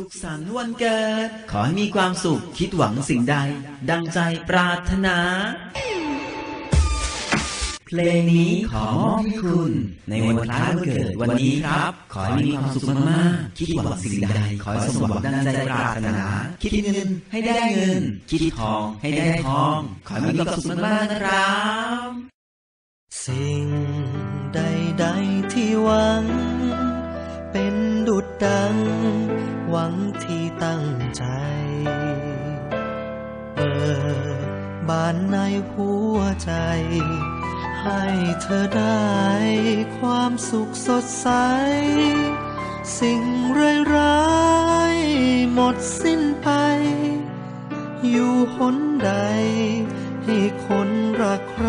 สุขสันต์วันเกิด ขอให้มีความสุขคิดหวังสิ่งใด ดังใจปรารถนา เพลงนี้ขอมอบให้คุณ ในวันคล้ายวันเกิดวันนี้ครับ ขอให้มีความสุขมากๆคิดหวังสิ่งใด ขอให้สมหวังดังใจปรารถนา คิดเงินให้ได้เงิน คิดทองให้ได้ทอง ขอให้มีความสุขมากๆนะครับ สิ่งใด ๆที่หวัง เป็นดุดดัง หวังที่ตั้งใจ เปิดบานในหัวใจ ให้เธอได้ความสุขสดใส สิ่งร้ายๆหมดสิ้นไป อยู่หนใด ให้คนรักใคร